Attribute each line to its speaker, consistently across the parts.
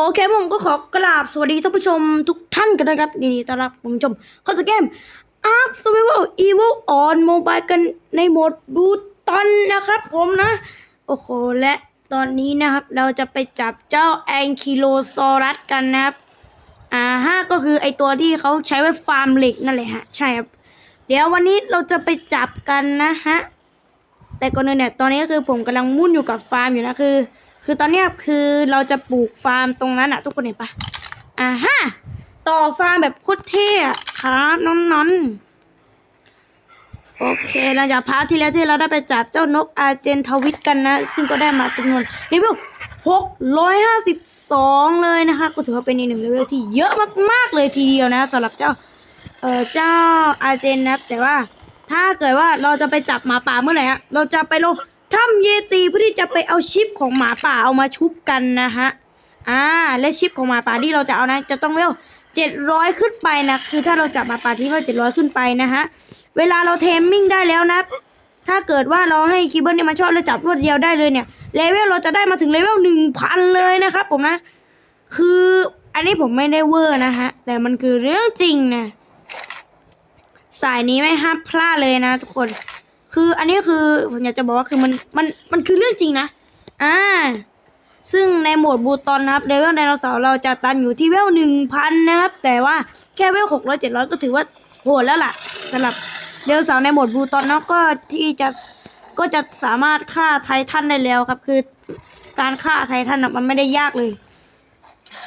Speaker 1: โอเคผมก็ขอกราบสวัสดีท่านผู้ชมทุกท่านกันนะครับยินดีต้อนรับคุณผู้ชมเข้าสู่เกม Ark Survival Evil on Mobile กันในโหมดดูตอนนะครับผมนะ โอ้โห และตอนนี้นะครับ เราจะไปจับเจ้าแองคิโลซอรัสกันนะครับ อ่าฮะก็คือไอตัวที่เขาใช้ไว้ฟาร์มเหล็กนั่นแหละฮะ ใช่ครับ เดี๋ยววันนี้เราจะไปจับกันนะฮะ แต่ก่อนอื่นเนี่ยตอนนี้ก็คือผมกำลังมุ่นอยู่กับฟาร์มอยู่นะคือ คือตอนเนี้ยคือเราจะปลูกฟาร์มตรงนั้นอะทุกคนเห็นปะอ่าฮะต่อฟาร์มแบบโคตรเท่ครับน้องนอนโอเคหลังจากพาร์ทที่แล้วที่เราได้ไปจับเจ้านกอาเจนทวิตกันนะ ซึ่งก็ได้มาจำนวนเลเวลหกร้อยห้าสิบสองเลยนะคะ ก็ถือว่าเป็นอีกหนึ่งเลเวลที่เยอะมากๆเลยทีเดียวนะสำหรับเจ้าเออเจ้าอาเจนนะแต่ว่าถ้าเกิดว่าเราจะไปจับหมาป่าเมื่อไหร่ฮะเราจะไปลง ถ้ำเยตีเพื่อที่จะไปเอาชิปของหมาป่าเอามาชุบกันนะฮะอ่าและชิปของหมาป่าที่เราจะเอานะจะต้องเวลเจ็ดร้อยขึ้นไปนะคือถ้าเราจับหมาป่าที่เวลเจ็ดร้อยขึ้นไปนะฮะเวลาเราเทมมิ่งได้แล้วนะ ถ้าเกิดว่าเราให้คีเบิร์ดเนี่ยมาชอบแล้วจับรวดเดียวได้เลยเนี่ยเลเวลเราจะได้มาถึงเลเวลหนึ่งพันเลยนะครับผมนะ คืออันนี้ผมไม่ได้เวอร์นะฮะแต่มันคือเรื่องจริงนะสายนี้ไม่ห้ามพลาดเลยนะทุกคน คืออันนี้คือผมอยากจะบอกว่าคือมันมันมันคือเรื่องจริงนะ อ่า ซึ่งในโหมดบูตอนนะครับเลเวลไดโนเสาร์เราจะตันอยู่ที่เวลหนึ่งพันนะครับ แต่ว่าแค่เวลหกร้อยเจ็ดร้อยก็ถือว่าโหดแล้วล่ะสำหรับไดโนเสาร์ในโหมดบูตอนนะก็ที่จะก็จะสามารถฆ่าไททันได้แล้วครับ คือการฆ่าไททันนะมันไม่ได้ยากเลย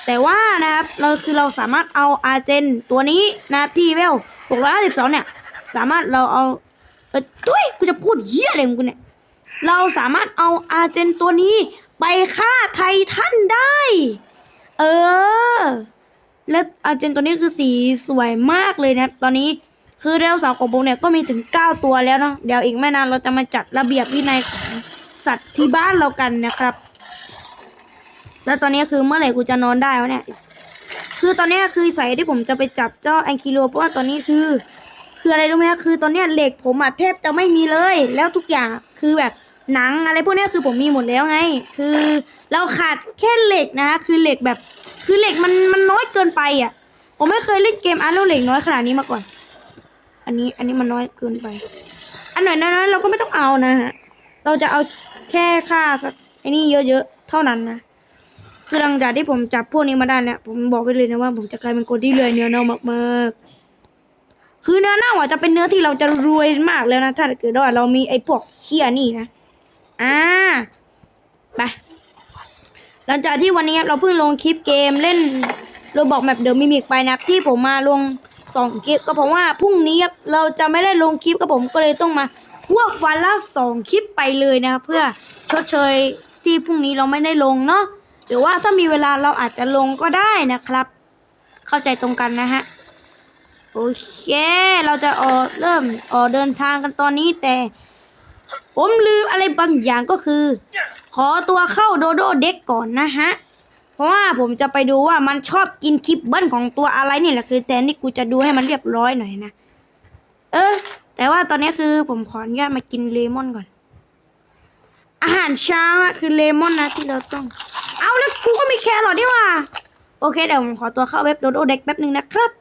Speaker 1: แต่ว่านะครับเราคือเราสามารถเอาอาร์เจนตัวนี้นะครับที่เวล652เนี่ย สามารถเราเอา เออตุ้ยกูจะพูดเหี้ยอะไรของกูเนี่ย เราสามารถเอาอาเจนตัวนี้ไปฆ่าไททันได้ เออ และอาเจนตัวนี้คือสีสวยมากเลยนะ ตอนนี้คือเรลสาวของผมเนี่ยก็มีถึง 9 ตัวแล้วเนาะ เดี๋ยวอีกไม่นานเราจะมาจัดระเบียบวินัยของสัตว์ที่บ้านเรากันนะครับ แล้วตอนนี้คือเมื่อไหร่กูจะนอนได้วะเนี่ย คือตอนนี้คือใส่ที่ผมจะไปจับเจ้าแองคิโลเพราะว่าตอนนี้คือ คืออะไรรู้ไหมคือตอนเนี้ยเหล็กผมอะแทบจะไม่มีเลย แล้วทุกอย่างคือแบบหนังอะไรพวกนี้คือผมมีหมดแล้วไง คือเราขาดแค่เหล็กนะคะคือเหล็กแบบ คือเหล็กมันมันน้อยเกินไปอะ ผมไม่เคยเล่นเกมอาร์ตแล้วเหล็กน้อยขนาดนี้มาก่อน อันนี้อันนี้มันน้อยเกินไป อันไหนนั้นเราก็ไม่ต้องเอานะฮะ เราจะเอาแค่ค่าสักไอ้นี่เยอะๆเท่านั้นนะ คือหลังจากที่ผมจับพวกนี้มาได้เนี่ยผมบอกไปเลยนะว่าผมจะกลายเป็นคนที่รวยเนื้อเน่ามากๆ คือเนื้อเน่าอะจะเป็นเนื้อที่เราจะรวยมากแล้วนะ ถ้าเกิดว่าเรามีไอ้พวกเคี้ยนี่นะ อ่า ไปหลังจากที่วันนี้ครับเราเพิ่งลงคลิปเกมเล่นโรบอกแมปเดอะมิมิกไปนะที่ผมมาลงสองคลิปก็เพราะว่าพรุ่งนี้ครับเราจะไม่ได้ลงคลิปกับผมก็เลยต้องมาพวกวันละสองคลิปไปเลยนะครับเพื่อชดเชยที่พรุ่งนี้เราไม่ได้ลงเนาะหรือว่าถ้ามีเวลาเราอาจจะลงก็ได้นะครับ เข้าใจตรงกันนะฮะ โอเค เราจะออกเริ่มออกเดินทางกันตอนนี้แต่ ผมลืมอะไรบางอย่างก็คือ ขอตัวเข้าโดโดเด็กก่อนนะฮะ เพราะว่าผมจะไปดูว่ามันชอบกินคลิปเบิ้ลของตัวอะไรนี่แหละคือแต่นี่กูจะดูให้มันเรียบร้อยหน่อยนะ เออ แต่ว่าตอนนี้คือผมขออนุญาตมากินเลมอนก่อน อาหารเช้าคือเลมอนนะที่เราต้อง เอาแล้วกูก็มีแครอทนี่หว่า โอเคเดี๋ยวผมขอตัวเข้าเว็บโดโดเด็กแป๊บนึงนะครับ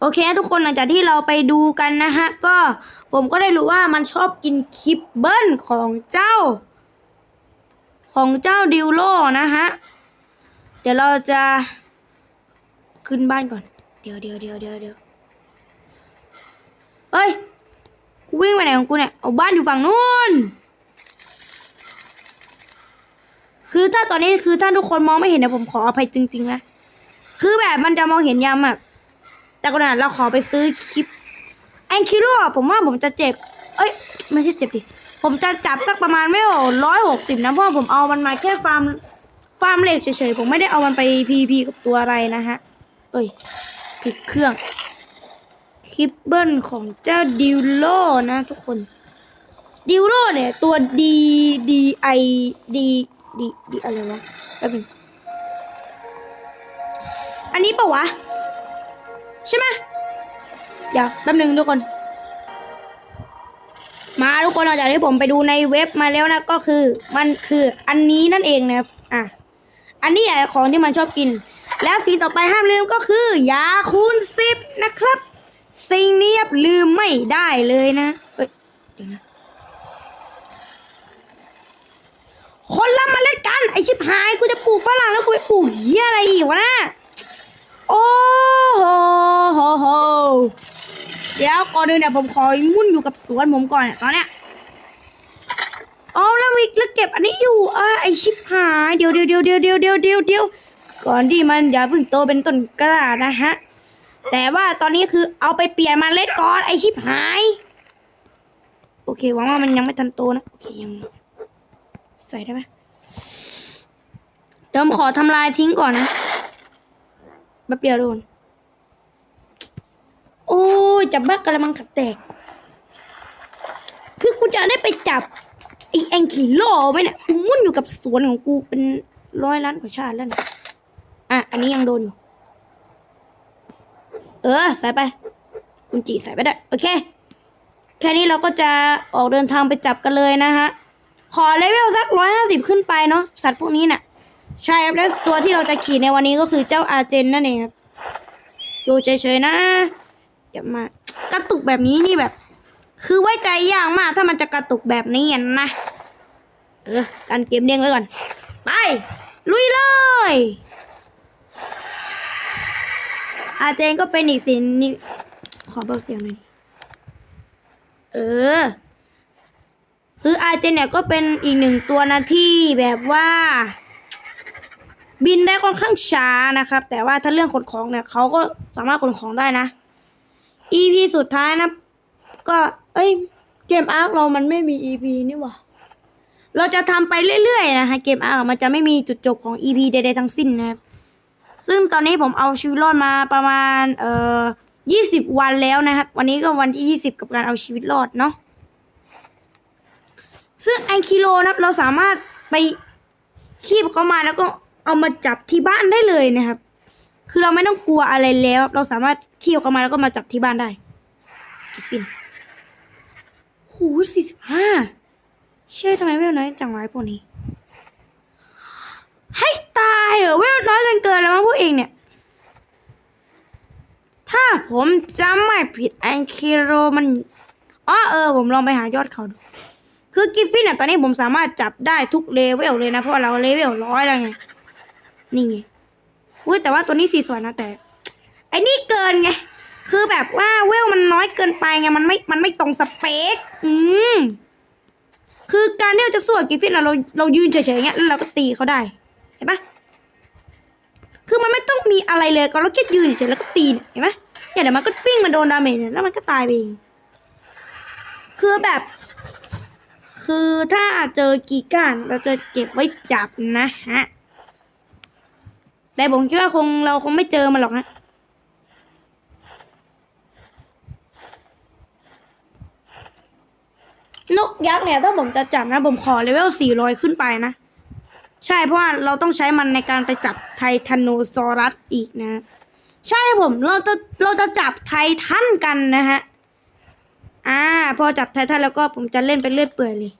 Speaker 1: โอเคทุกคนหลังจากที่เราไปดูกันนะฮะ ก็ผมก็ได้รู้ว่ามันชอบกินคลิปเบิ้ลของเจ้า ของเจ้าดิวโลนะฮะ เดี๋ยวเราจะขึ้นบ้านก่อน เดี๋ยวเดี๋ยวเดี๋ยวเดี๋ยวเดี๋ยวเอ้ย กูวิ่งไปไหนของกูเนี่ย เอาบ้านอยู่ฝั่งนู้น คือถ้าตอนนี้คือถ้าทุกคนมองไม่เห็นเนี่ยผมขออภัยจริง ๆ นะ คือแบบมันจะมองเห็นยามอะ แต่ก็นะเราขอไปซื้อคลิปแองคิโร่ผมว่าผมจะเจ็บ เอ้ย ไม่ใช่เจ็บดิ ผมจะจับสักประมาณไม่ร้อยหกสิบนะ เพราะผมเอามันมาแค่ฟาร์ม ฟาร์มเหล็กเฉยๆ ผมไม่ได้เอามันไปพีพีกับตัวอะไรนะฮะ เอ้ย ผิดเครื่อง คลิปเบิลของเจ้าดิวโลนะทุกคน ดิวโลเนี่ย ตัวดีดีไอดีดีดีอะไรวะแป๊บนึงอันนี้ปะวะ ใช่ไหมเดี๋ยวแป๊บนึงทุกคน มาทุกคนหลังจากที่ผมไปดูในเว็บมาแล้วนะก็คือ มันคืออันนี้นั่นเองนะครับอะอันนี้แหละของที่มันชอบกิน แล้วสิ่งต่อไปห้ามลืมก็คือยาคูณสิบนะครับ สิ่งนี้ลืมไม่ได้เลยนะเอ้ยเดี๋ยวนะคนละเมล่นกันไอชิบหายกูจะปลูกฝรั่งแล้วกูไปปลูกเหี้ยอะไรอีกวะนะ โอ้โหโหโหเดี๋ยวก่อนอื่นเนี่ยผมขอมุ่นอยู่กับสวนผมก่อนเนี่ยตอนเนี้ยอ๋อแล้วมีแล้วเก็บอันนี้อยู่อ่าไอชิบหายเดี๋ยวเดี๋ยวเดี๋ยวเดี๋ยวเดี๋ยวเดี๋ยวเดี๋ยวเดี๋ยวก่อนที่มันอย่าเพิ่งโตเป็นต้นกล้านะฮะ แต่ว่าตอนนี้คือเอาไปเปลี่ยนมาเล็ดก่อนไอชิบหาย โอเคหวังว่ามันยังไม่ทันโตนะ โอเคยังใส่ได้ไหมเดี๋ยวผมขอทำลายทิ้งก่อนนะ แป๊บเดียวโดน โอ้ย จับบ้ากระมังขัดแตก คือกูจะได้ไปจับไอแองขี่โล่ไหมเนี่ยกูมุ่นอยู่กับสวนของกูเป็นร้อยล้านกว่าชาติแล้วนะอะ อันนี้ยังโดนอยู่ เออ ใส่ไป คุณจีใส่ไปได้ โอเค แค่นี้เราก็จะออกเดินทางไปจับกันเลยนะฮะ ขอเลเวลสักร้อยห้าสิบขึ้นไปเนาะ สัตว์พวกนี้น่ะ ใช่ครับแล้วตัวที่เราจะขี่ในวันนี้ก็คือเจ้าอาเจนนั่นเองครับดูเฉยๆนะเดี๋ยวมากระตุกแบบนี้นี่แบบ คือไว้ใจยากมากถ้ามันจะกระตุกแบบนี้อะนะเออการเกมเด้งไว้ก่อน ไป ลุยเลยอาเจนก็เป็นอีกสิ่งนี้ขอเบาเสียงหน่อยดิเออคืออาเจนเนี่ยก็เป็นอีกหนึ่งตัวนะที่แบบว่า บินได้ค่อนข้างช้านะครับ แต่ว่าถ้าเรื่องขนของเนี่ยเขาก็สามารถขนของได้นะ EP สุดท้ายนะ ก็ เอ้ย เกมอาร์คเรามันไม่มี EP นี่หว่าเราจะทำไปเรื่อยๆนะฮะเกมอาร์คมันจะไม่มีจุดจบของ EP ใดๆทั้งสิ้นนะครับซึ่งตอนนี้ผมเอาชีวิตรอดมาประมาณ เอ่อ20วันแล้วนะครับ วันนี้ก็วันที่20กับการเอาชีวิตรอดเนาะซึ่งไอคิโลนะครับเราสามารถไปคีบเขามาแล้วก็ เอามาจับที่บ้านได้เลยนะครับ คือเราไม่ต้องกลัวอะไรแล้ว เราสามารถคีบเขามาแล้วก็มาจับที่บ้านได้กิฟฟินหูสี่สิบห้าเชื่อทำไมเวลน้อยจังไว้พวกนี้ ให้ตายเหรอเวลน้อยเกินเกินแล้วมั้งพวกเองเนี่ย ถ้าผมจำไม่ผิดไอคิโลมันอ๋อเออ ผมลองไปหายอดเขาดู คือกิฟฟินอะตอนนี้ผมสามารถจับได้ทุกเลเวลเลยนะ เพราะเราเลเวลร้อยแล้วไง นี่ไงอุ้ยแต่ว่าตัวนี้สีสวยนะแต่ไอ้นี่เกินไงคือแบบว่าเวลมันน้อยเกินไปไงมันไม่มันไม่ตรงสเปคอืมคือการที่เราจะสู้กับกิฟฟินเราเรายืนเฉยๆเงี้ยแล้วเราก็ตีเขาได้เห็นปะคือมันไม่ต้องมีอะไรเลยก็เราแค่ยืนเฉยๆแล้วก็ตีเห็นปะเนี่ยเดี๋ยวมันก็ปิ้งมาโดนดาเมจเนี่ยแล้วมันก็ตายไปเองคือแบบ คือถ้าเจอกีก้านเราจะเก็บไว้จับนะฮะ แต่ผมคิดว่าคงเราคงไม่เจอมันหรอกนะนกยักษ์เนี่ยถ้าผมจะจับนะ ผมขอเลเวล 400 ขึ้นไปนะ ใช่เพราะว่าเราต้องใช้มันในการไปจับไททานโนซอรัสอีกนะ ใช่ผมเราจะเราจะจับไททันกันนะฮะ อ่า พอจับไททันแล้วก็ผมจะเล่นไปเรื่อยเปื่อยเลย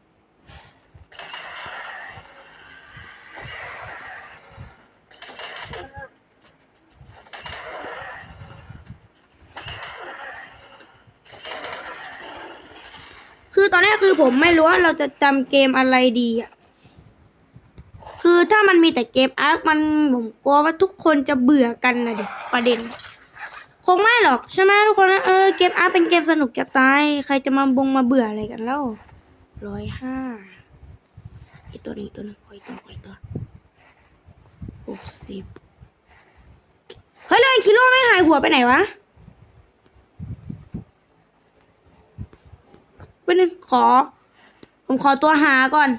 Speaker 1: คือตอนนี้คือผมไม่รู้ว่าเราจะจำเกมอะไรดีอะคือถ้ามันมีแต่เกมอาร์คมันผมกลัวว่าทุกคนจะเบื่อกันนะเด็ประเด็น คงไม่หรอกใช่ไหมทุกคนนะเออเกมอาร์คเป็นเกมสนุกจะตายใครจะมาบงมาเบื่ออะไรกันแล้วร้อยห้าอีกตัวนึงอีกตัวนึงขออีกตัวขออีกตัวหกสิบเฮ้ยแล้วไอ้คิโลไม่หายหัวไปไหนวะ เป็ นงขอ ผมขอตัวหาก่อน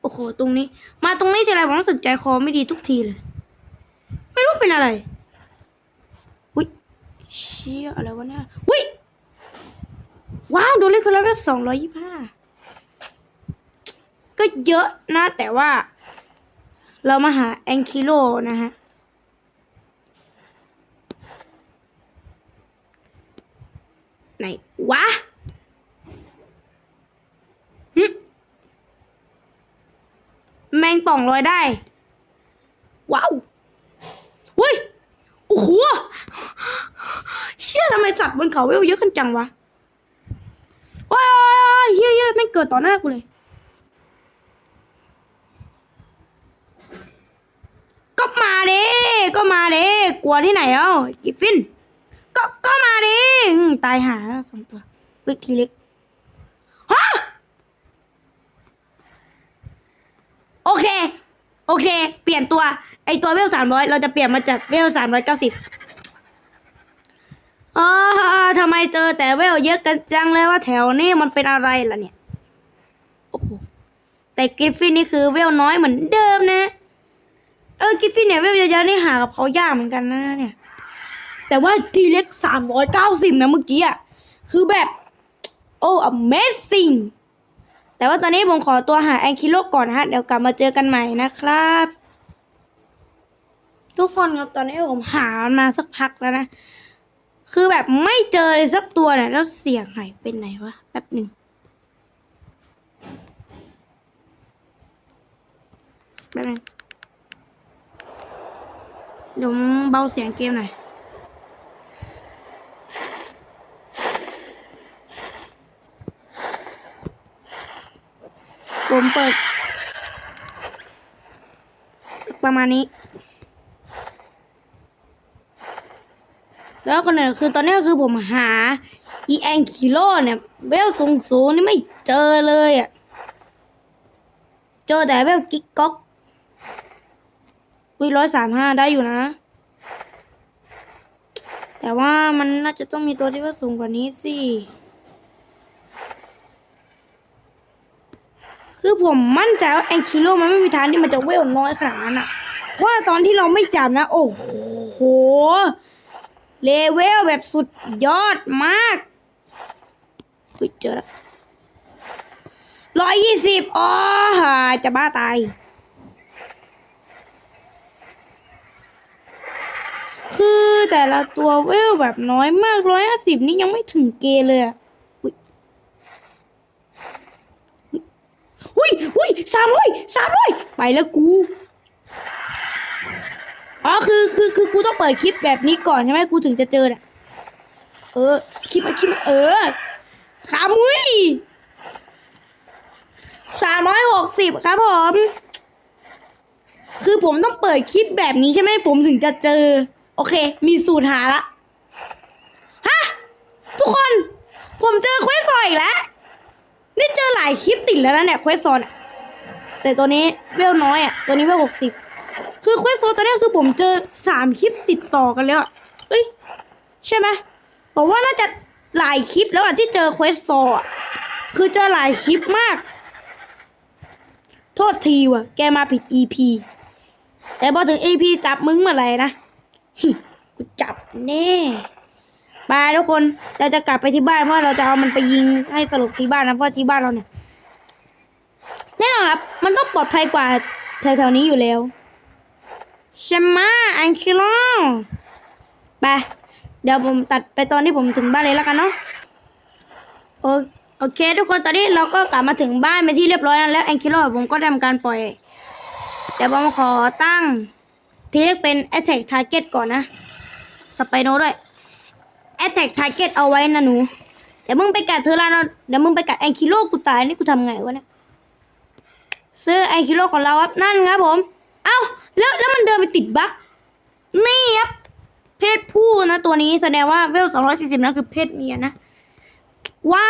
Speaker 1: โอ้โห ตรงนี้ มาตรงนี้ทีไรผมรู้สึกใจคอไม่ดีทุกทีเลย ไม่รู้เป็นอะไรอุ้ยเชี่ยอะไรวะเนี่ยอุ้ยว้าวโดนเล่นคือแล้วสองร้อยยี่ห้าก็เยอะนะ แต่ว่า เรามาหาแองคิโลนะฮะ ไหนวะหึงป่องลอยได้ ว้าวเฮ้ย โอ้โห เชื่อทำไมสัตว์บนเขาเวลเยอะกันจังวะว้ายเฮ้ยเฮ้ยแม่งเกิดต่อหน้ากูเลย ก็มาเด้ก็มาเด้กลัวที่ไหนเอ้ากิฟฟิน ก็ก็มาด้อืมตายหาแล้วสองตัววิทีเล็กฮะโอเค โอเค เปลี่ยนตัว ไอตัวเวลสามร้อยเราจะเปลี่ยนมาจากเวลสามร้อยเก้าสิบอ๋อทำไมเจอแต่เวลเยอะกันจังเลยว่าแถวนี้มันเป็นอะไรล่ะเนี่ย โอ้โห แต่กริฟฟินนี่คือเวลน้อยเหมือนเดิมนะ เออกริฟฟินเนี่ยเวลเยอะๆนี่หากับเขายากเหมือนกันนะเนี่ย แต่ว่าทีเล็กสามร้อยเก้าสิบนะเมื่อกี้อะคือแบบ โอ้ amazing แต่ว่าตอนนี้ผมขอตัวหาแองคิโลก่อนนะฮะ เดี๋ยวกลับมาเจอกันใหม่นะครับ ทุกคนครับตอนนี้ผมหามาสักพักแล้วนะ คือแบบไม่เจอเลยสักตัวเนี่ยแล้วเสียงหายเป็นไหนวะแป๊บหนึ่งแป๊บนึงเดี๋ยวเบาเสียงเกมหน่อย ผมเปิดประมาณนี้ แล้วคนนึงคือตอนนี้คือผมหาอีแองคิโลเนี่ยเวลสูงสูงนี่ไม่เจอเลยอะ เจอแต่เวลกิ๊กก๊อกวิร้อยสามห้าได้อยู่นะ แต่ว่ามันน่าจะต้องมีตัวที่ว่าสูงกว่านี้สิ คือผมมั่นใจว่าแองคิโลมันไม่มีทางที่มันจะเวลน้อยขนาดนั้นอะเพราะว่าตอนที่เราไม่จับนะ โอ้โห เลเวลแบบสุดยอดมากอุ๊ยเจอแล้วร้อยยี่สิบอ๋อจะบ้าตาย คือแต่ละตัวเวลแบบน้อยมากร้อยห้าสิบนี่ยังไม่ถึงเกเลยอะอุ๊ยอุ้ยอุ้ย สามร้อยสามร้อยไปแล้วกูอ๋อคือคือคือกูต้องเปิดคลิปแบบนี้ก่อนใช่ไหมกูถึงจะเจอน่ะเออคลิปมาคลิปเออขามุ้ยสามร้อยหกสิบครับผม คือผมต้องเปิดคลิปแบบนี้ใช่ไหมผมถึงจะเจอ โอเค มีสูตรหาละฮะทุกคน ผมเจอเควสซอนอีกแล้ว นี่เจอหลายคลิปติดแล้วนะเนี่ยเควสซอนอะ แต่ตัวนี้เวลน้อยอะตัวนี้เวลหกสิบคือเควสโซตอนนี้คือผมเจอสามคลิปติดต่อกันแล้วอะเอ้ยใช่ไหมผมว่าน่าจะหลายคลิปแล้วอะที่เจอเควสโซอะคือเจอหลายคลิปมาก โทษทีว่ะ แกมาผิด EP แต่พอถึง EP จับมึงเมื่อไหร่นะกูจับแน่บายทุกคนเราจะกลับไปที่บ้านเพราะเราจะเอามันไปยิงให้สลบที่บ้านนะเพราะที่บ้านเราเนี่ย แน่นอนครับ มันต้องปลอดภัยกว่าแถวๆนี้อยู่แล้วใช่ไหมอังคิโลไป เดี๋ยวผมตัดไปตอนที่ผมถึงบ้านเลยแล้วกันเนาะโอโอเค ทุกคนตอนนี้เราก็กลับมาถึงบ้านเป็นที่เรียบร้อยแล้วแล้วแองคิโลผมก็ได้ทำการปล่อย เดี๋ยวผมขอตั้งทีเรียกเป็น attack target ก่อนนะ สไปโนด้วย attack target เอาไว้นะหนู เดี๋ยวมึงไปกัดเธอแล้วนะเดี๋ยวมึงไปกัดแองคิโลกูตายนี่กูทำไงวะเนี่ย ซื้อแอคิโลของเราครับนั่นครับผม เอ้าแล้วแล้วมันเดินไปติดบั๊กนี่ครับ เพศผู้นะตัวนี้แสดงว่าเวล240นะคือเพศเมียนะ ว้า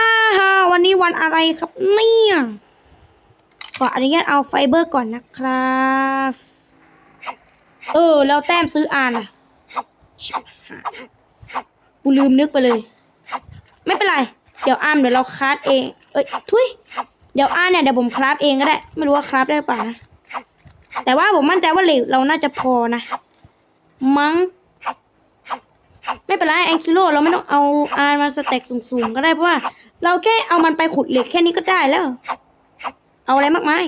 Speaker 1: ววันนี้วันอะไรครับเนี่ยขออนุญาตเอาไฟเบอร์ก่อนนะครับเออ แล้วแต้มซื้ออ่านอะกูลืมนึกไปเลย ไม่เป็นไร เดี๋ยวอ่านเดี๋ยวเราคราฟเอง เอ้ย ทุย เดี๋ยวอ่านเนี่ยเดี๋ยวผมคราฟเองก็ได้ ไม่รู้ว่าคราฟได้ป่านะแต่ว่าผมมั่นใจว่าเหล็กเราน่าจะพอนะมั้งไม่เป็นไรแองคิโลเราไม่ต้องเอาอาร์มาสเต็กสูงๆก็ได้เพราะว่า เราแค่เอามันไปขุดเหล็กแค่นี้ก็ได้แล้ว เอาอะไรมากมาย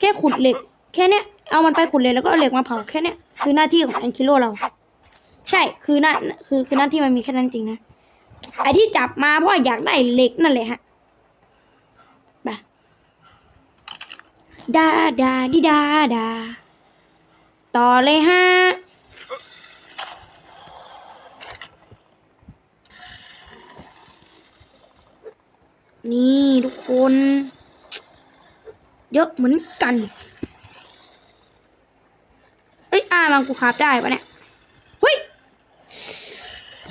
Speaker 1: แค่ขุดเหล็ก แค่เนี้ยเอามันไปขุดเหล็กแล้วก็เอาเหล็กมาเผาแค่เนี้ยคือหน้าที่ของแองคิโลเรา ใช่คือหน้าคือคือหน้าที่มันมีแค่นั้นจริงนะไอที่จับมาเพราะอยากได้เหล็กนั่นแหละฮะไป ดาดาดิดาดา ต่อเลยฮะ นี่ทุกคน เยอะเหมือนกัน เอ้ยอามังกูคราบได้ปะเนี่ยเฮ้ย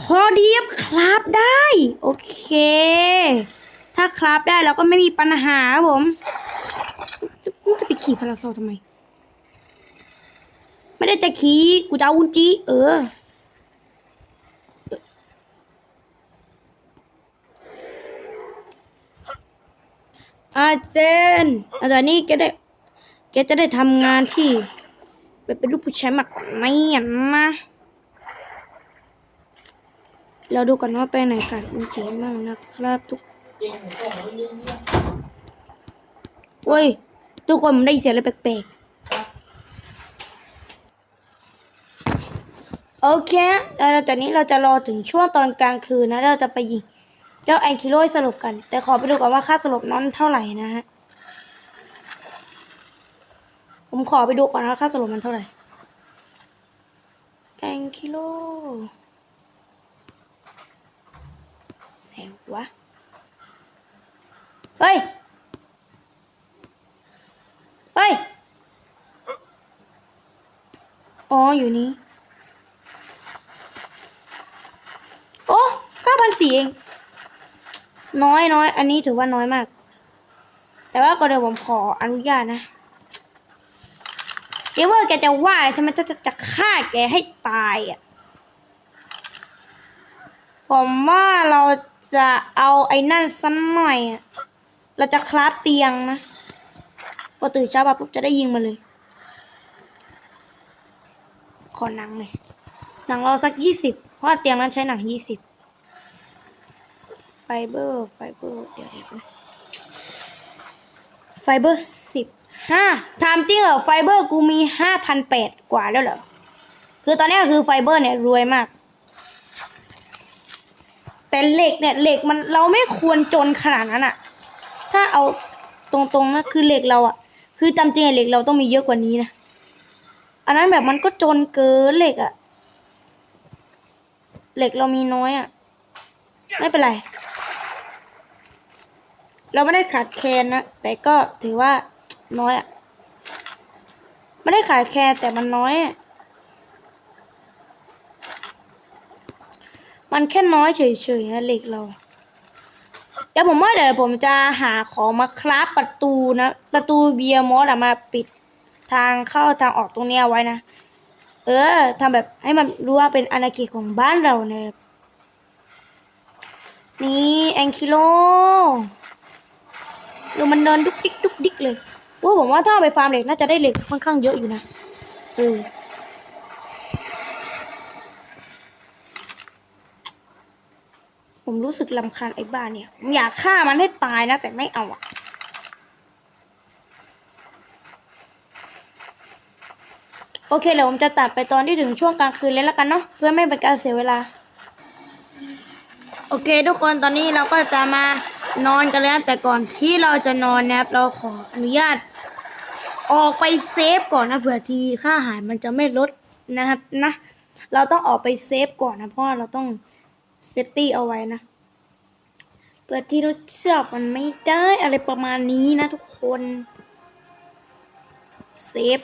Speaker 1: พอดีครับคราบได้ โอเค ถ้าคราบได้เราก็ไม่มีปัญหาครับผม จะไปขี่พาราโซทำไม ไม่ได้จะขี่กูจะเอาอุนจิเอออาเจนอาจารย์นี่แกได้ แกจะได้ทำงานที่แบบเป็นลูกผู้ชายมากกว่าไม่อะนะเราดูกันว่าไปไหนกันอุนจิบ้างนะครับทุกโอ้ย ทุกคนผมได้เสียงอะไรแปลกๆ โอเคแล้วจากนี้เราจะรอถึงช่วงตอนกลางคืนนะ เราจะไปยิง เจ้าแอนคิโลให้สรุปกัน แต่ขอไปดูก่อนว่าค่าสรุปนั้นเท่าไหร่นะฮะ ผมขอไปดูก่อนว่าค่าสรุปมันเท่าไหร่ แองคิโลไหนวะ เฮ้ย เฮ้ย อ๋อ อยู่นี้ โอ้เก้าพันสี่เอง น้อยน้อย อันนี้ถือว่าน้อยมาก แต่ว่าก็เดี๋ยวผมขออนุญาตนะ เดี๋ยวว่าแกจะว่าใช่ไหมจะจะจะฆ่าแกให้ตายอะ ผมว่าเราจะเอาไอ้นั่นสักหน่อยอะ เราจะคลาฟเตียงนะ พอตื่นเช้ามาปุ๊บจะได้ยิงมาเลย ขอหนังเลยหนังเราสักยี่สิบเพราะเตียงนั้นใช้หนังยี่สิบไฟเบอร์ไฟเบอร์เดี๋ยวนะไฟเบอร์สิบห้าถามจริงเหรอไฟเบอร์กูมีห้าพันแปดกว่าแล้วเหรอคือตอนนี้คือไฟเบอร์เนี่ยรวยมาก แต่เหล็กเนี่ยเหล็กมันเราไม่ควรจนขนาดนั้นอะถ้าเอาตรงๆนะคือเหล็กเราอะ คือจำจริงอะเหล็กเราต้องมีเยอะกว่านี้นะ อันนั้นแบบมันก็จนเกินเหล็กอะเหล็กเรามีน้อยอะไม่เป็นไร เราไม่ได้ขาดแคลนนะ แต่ก็ถือว่าน้อยอะไม่ได้ขาดแคลนแต่มันน้อยอะมันแค่น้อยเฉยๆนะเหล็กเรา เดี๋ยวผมว่าเดี๋ยวผมจะหาของมาคราฟประตูนะ ประตูเบียร์มอสอะมาปิดทางเข้าทางออกตรงเนี้ยไว้นะ เออทำแบบให้มันรู้ว่าเป็นอาณาเขตของบ้านเราเนี่ยนี่แองคิโลดูมันเดินดุกดิกดุกดิกเลยว่าผมว่าถ้าเอาไปฟาร์มเหล็กน่าจะได้เหล็กค่อนข้างเยอะอยู่นะเออ ผมรู้สึกลำคาญไอ้บ้านเนี่ยผมอยากฆ่ามันให้ตายนะ แต่ไม่เอาอะโอเคเดี๋ยวผมจะตัดไปตอนที่ถึงช่วงกลางคืนเลยล้วกันเนาะเพื่อไม่เป็นการเสียเวลา โอเค ทุกคนตอนนี้เราก็จะมานอนกันแล้วแต่ก่อนที่เราจะนอนนะครับเราขออนุญาต ออกไปเซฟก่อนนะเผื่อทีค่าอาหารมันจะไม่ลดนะครับนะ เราต้องออกไปเซฟก่อนนะเพราะว่าเราต้อง เซฟตี้เอาไว้นะเผื่อที่รถเชือกมันไม่ได้อะไรประมาณนี้นะทุกคนเซฟ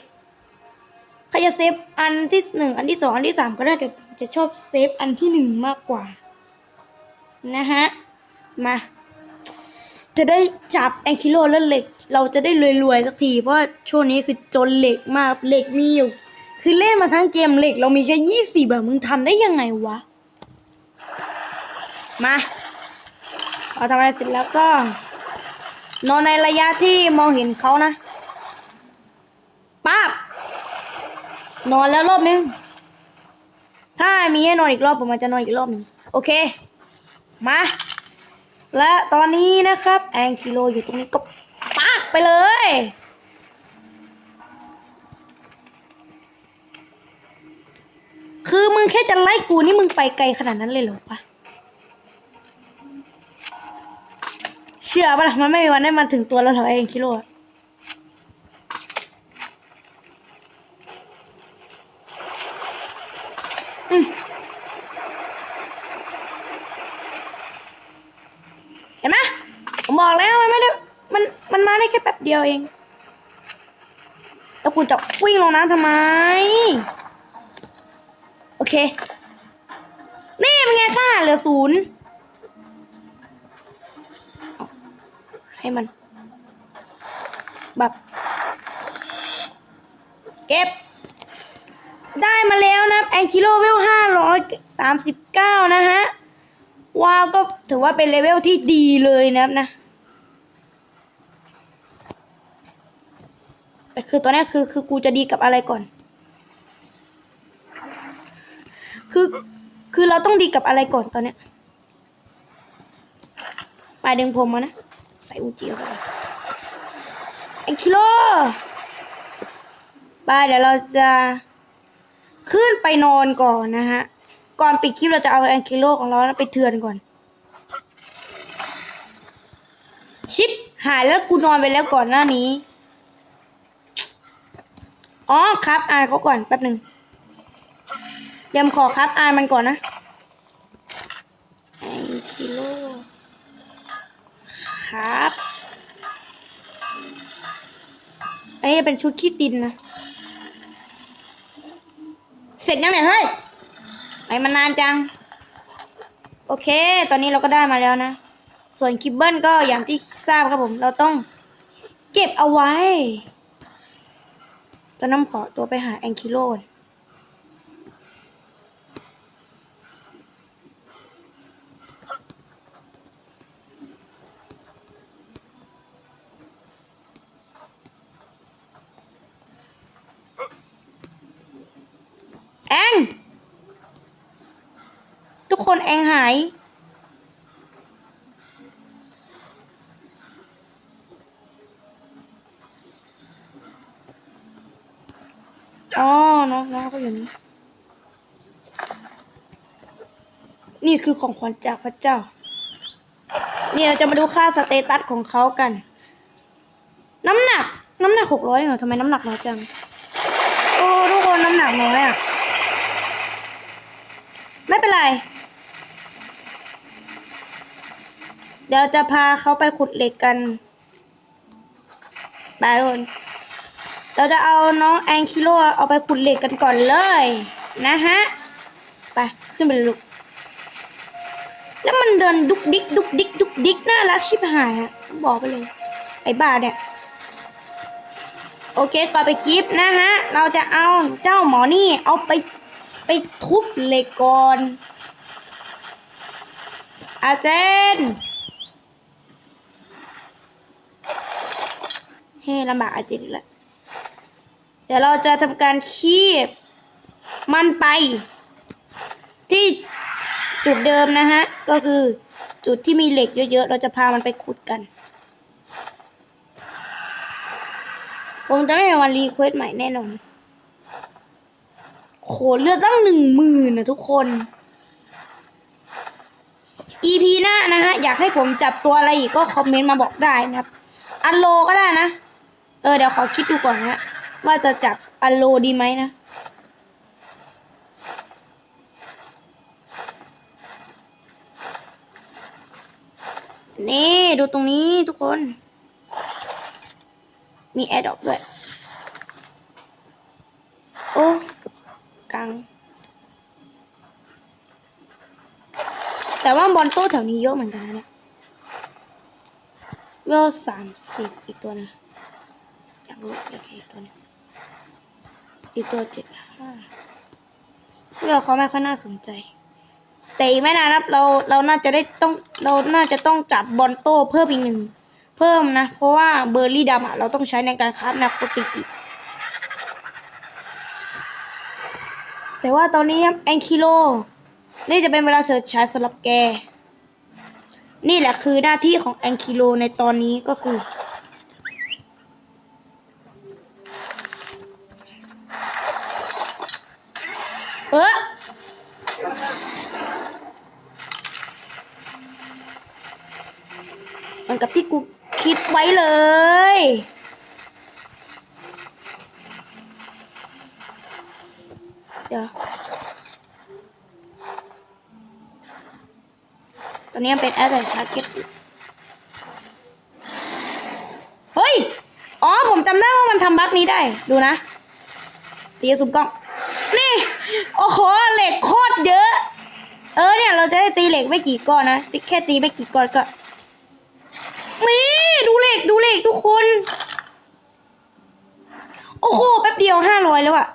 Speaker 1: ใครจะเซฟอันที่หนึ่งอันที่สองอันที่สามก็ได้แต่จะชอบเซฟอันที่หนึ่งมากกว่า นะฮะ มา จะได้จับแองคิโลแล้วเหล็ก เราจะได้รวยๆสักที เพราะช่วงนี้คือจนเหล็กมากเหล็กมีอยู่ คือเล่นมาทั้งเกมเหล็ก เรามีแค่ยี่สิบแบบมึงทำได้ยังไงวะ มาเอาทำอะไรเสร็จแล้วก็ นอนในระยะที่มองเห็นเขานะป้าบนอนแล้วรอบนึง ถ้ามีให้นอนอีกรอบผมอาจจะนอนอีกรอบหนึ่งโอเค มา และตอนนี้นะครับแองคิโลอยู่ตรงนี้ก็ปากไปเลยคือมึงแค่จะไล่กูนี่มึงไปไกลขนาดนั้นเลยเหรอปะ เชื่อปะล่ะมันไม่มีวันได้มันถึงตัวเราหรอเองคิโลเห็นไหมผมบอกแล้วมันไม่ได้มันมันมาได้แค่แป๊บเดียวเอง แล้วกูจะวิ่งลงน้ำทำไม โอเค นี่เป็นไงค่าเหลือศูนย์ ให้มัน แบบเก็บ ได้มาแล้วนะแองคิโลเวลห้าร้อยสามสิบเก้านะฮะ ว้าวก็ถือว่าเป็นเลเวลที่ดีเลยนะครับนะแต่คือตอนนี้คือคือกูจะดีกับอะไรก่อน คือคือเราต้องดีกับอะไรก่อนตอนเนี้ยปลายดึงผมมานะ ใส่อูจิเข้าไปแอคิโลไปเดี๋ยวเราจะขึ้นไปนอนก่อนนะฮะ ก่อนปิดคลิปเราจะเอาแองคิโลของเราไปเทือนก่อน ชิปหายแล้วกูนอนไปแล้วก่อนหน้านี้ อ๋อครับอ่านเขาก่อนแป๊บหนึ่งเดี๋ยวขอครับอ่านมันก่อนนะแองคิโลครับ อันนี้ เป็นชุดขี้ดินนะ เสร็จยังเนี่ยเฮ้ยไปมานานจัง โอเค ตอนนี้เราก็ได้มาแล้วนะ ส่วนคิบเบิลก็อย่างที่ทราบครับผม เราต้องเก็บเอาไว้ตอนน้ำขอตัวไปหาแองคิโลก่อนแอง ทุกคนแองหาย อ๋อน้องน้องก็อยู่นี่นี่คือของขวัญจากพระเจ้านี่เราจะมาดูค่าสเตตัสของเขากัน น้ำหนัก น้ำหนักหกร้อยเหรอทำไมน้ำหนักน้อยจัง โอ้ทุกคนน้ำหนักน้อยอะ ไม่เป็นไร เดี๋ยวจะพาเขาไปขุดเหล็กกันไปคนเราจะเอาน้องแองคิโลเอาไปขุดเหล็กกันก่อนเลย นะฮะ ไปขึ้นไปลูก แล้วมันเดินดุกดิกดุกดิกดุกดิกน่ารักชิบหายอะบอกไปเลย ไอ้บ้าเนี่ย โอเคก่อนไปคลิปนะฮะ เราจะเอาเจ้าหมอนี่เอาไปไปทุบเหล็กก่อนอาเจน เฮ้ลำบากอาเจนอีกแล้วเดี๋ยวเราจะทำการคีบมันไป ที่จุดเดิมนะฮะ ก็คือจุดที่มีเหล็กเยอะๆ เราจะพามันไปขุดกัน ผมจะไม่มีวันรีเควสใหม่แน่นอนโหเลือดตั้งหนึ่งหมื่นนะทุกคน EP หน้านะฮะ อยากให้ผมจับตัวอะไรอีกก็คอมเมนต์มาบอกได้นะครับ อันโลก็ได้นะ ออเดี๋ยวขอคิดดูก่อนนะว่าจะจับอันโลดีไหมนะนี่ดูตรงนี้ทุกคน มีแอร์ดอปด้วย โอ้กัง แต่ว่าบอลโต้แถวนี้เยอะเหมือนกันนะเนี่ยเวลสามสิบอีกตัวหนึง บูอีกอีกตัวนึงอีกตัวเจ็ดห้าเวลเขาไม่ค่อยน่าสนใจ แต่อีกไม่นานครับเราเราน่าจะได้ต้องเราน่าจะต้องจับบอลโต้เพิ่มอีกหนึ่งเพิ่มนะ เพราะว่าเบอร์รี่ดำอะเราต้องใช้ในการคราฟนาโคติกอีกแต่ว่าตอนนี้แองคิโล นี่จะเป็นเวลาเฉิดฉายสำหรับแก นี่แหละคือหน้าที่ของแองคิโลในตอนนี้ก็คือ มันกับที่กูคิดไว้เลย เดี๋ยว ตอนนี้เป็นแอดไลน์ทาร์เก็ตจำได้ว่ามันทำบั๊กนี้ได้ ดูนะตีสุนกล้อง นี่ โอ้โห เหล็กโคตรเยอะ เออเนี่ยเราจะได้ตีเหล็กไม่กี่ก้อนนะตีแค่ตีไม่กี่ก้อนก็นี่ดูเหล็กดูเหล็กทุกคน โอ้โหแป๊บเดียวห้าร้อยแล้วอะ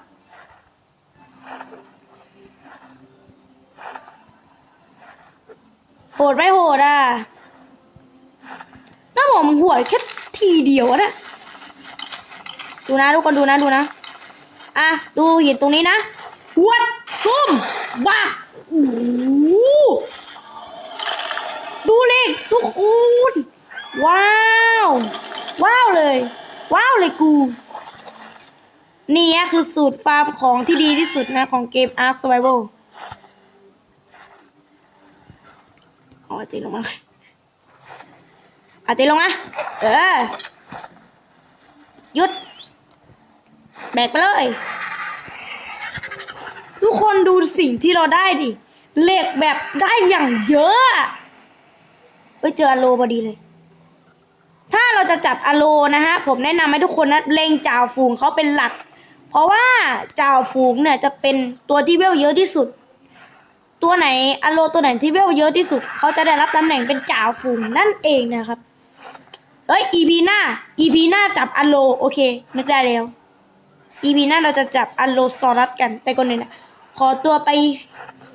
Speaker 1: โหดไม่โหดอะน้าผมหัวแค่ทีเดียวนะดูนะทุกคนดูนะดูนะ อะ ดูหินตรงนี้นะวัดซุ่มบ้า ดูเลยทุกคนว้าว ว้าวเลย ว้าวเลยกู นี่คือสูตรฟาร์มของที่ดีที่สุดนะของเกม Ark Survival เอาอาเจลงมาอาเจลงมา เออ หยุด แบกไปเลย กคนดูสิ่งที่เราได้ดิเหล็กแบบได้อย่างเยอะไปเจออโลพอดีเลย ถ้าเราจะจับอโลนะฮะ ผมแนะนำให้ทุกคนนะเล็งจ่าฝูงเขาเป็นหลัก เพราะว่าจ่าฝูงเนี่ยจะเป็นตัวที่เวลเยอะที่สุด ตัวไหนอโลตัวไหนที่เวลเยอะที่สุด เขาจะได้รับตำแหน่งเป็นจ่าฝูงนั่นเองนะครับเอ้ย EP หน้า EP หน้าจับอโลโอเคนึกได้แล้ว EP หน้าเราจะจับอโลซอรัสกันแต่ก่อนอื่นนะ ขอตัวไป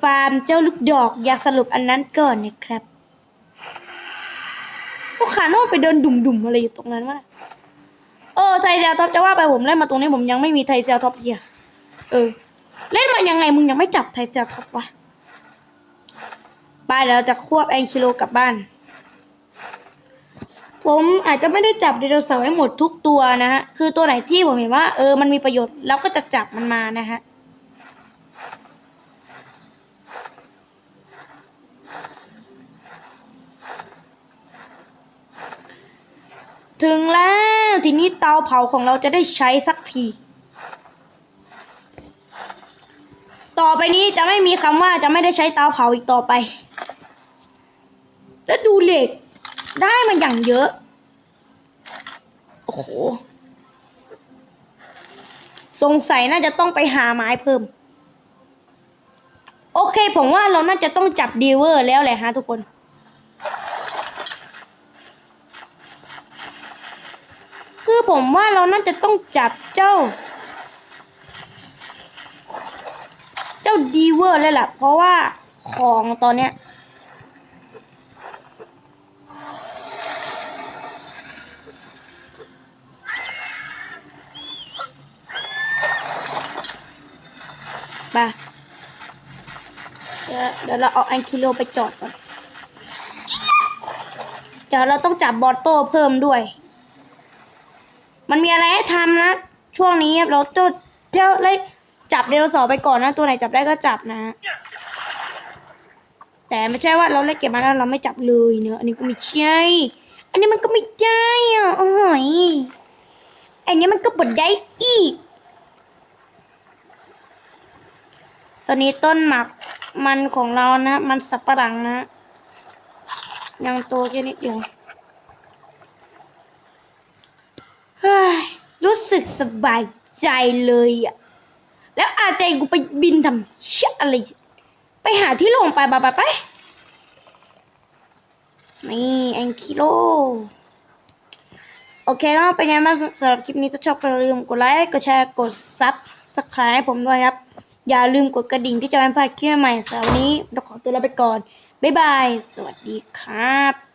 Speaker 1: ฟาร์มเจ้าลูกดอกอยากสรุปอันนั้นก่อนนะครับลูกค้าโน่ไปเดินดุ่มๆอะไรอยู่ตรงนั้นวะเออไทเซลท็อปจะว่าไปผมเล่นมาตรงนี้ผมยังไม่มีไทเซลท็อปเทียเออ เล่นมายังไงมึงยังไม่จับไทเซลท็อปวะไปแล้วเราจะควบแองคิโลกลับบ้าน ผมอาจจะไม่ได้จับไดโนเสาร์ให้หมดทุกตัวนะฮะ คือตัวไหนที่ผมเห็นว่า เออมันมีประโยชน์เราก็จะจับมันมานะฮะ ถึงแล้วทีนี้เตาเผาของเราจะได้ใช้สักที ต่อไปนี้จะไม่มีคำว่าจะไม่ได้ใช้เตาเผาอีกต่อไป แล้วดูเหล็กได้มาอย่างเยอะ โอ้โห สงสัยน่าจะต้องไปหาไม้เพิ่ม โอเคผมว่าเราน่าจะต้องจับดีเวอร์แล้วแหละฮะทุกคน คือ ผมว่าเราน่าจะต้องจับเจ้า เจ้าดีเวอร์เลยแหละเพราะว่าของตอนเนี้ยไปเดี๋ยวเดี๋ยวเราเอาแอนคิโลไปจอดก่อน เดี๋ยวเราต้องจับบอตโต้เพิ่มด้วย มันมีอะไรให้ทำนะ ช่วงนี้เราจะเที่ยวเลยจับเดโนเสาร์ไปก่อนนะ ตัวไหนจับได้ก็จับนะ แต่ไม่ใช่ว่าเราเล่นเก็บมาแล้วเราไม่จับเลยเนอะอันนี้ก็ไม่ใช่ อันนี้มันก็ไม่ได้อะโอ้ยอันนี้มันก็บดได้อีก ตอนนี้ต้นหมักมันของเรานะ มันสับปะหลังนะ ยังโตแค่นิดเดียว เฮ้ยรู้สึกสบายใจเลยอะแล้วอาใจกูไปบินทำเชี่ยอะไร ไปหาที่ลงไปไปไปไปนี่แองคิโลโอเคก็เป็นไงบ้างสำหรับคลิปนี้ถ้าชอบก็อย่าลืมกดไลค์กดแชร์กดซับสไครต์ผมด้วยครับ อย่าลืมกดกระดิ่งที่จะไม่พลาดคลิปใหม่สำหรับวันนี้เราขอตัวลาไปก่อน บ๊ายบาย สวัสดีครับ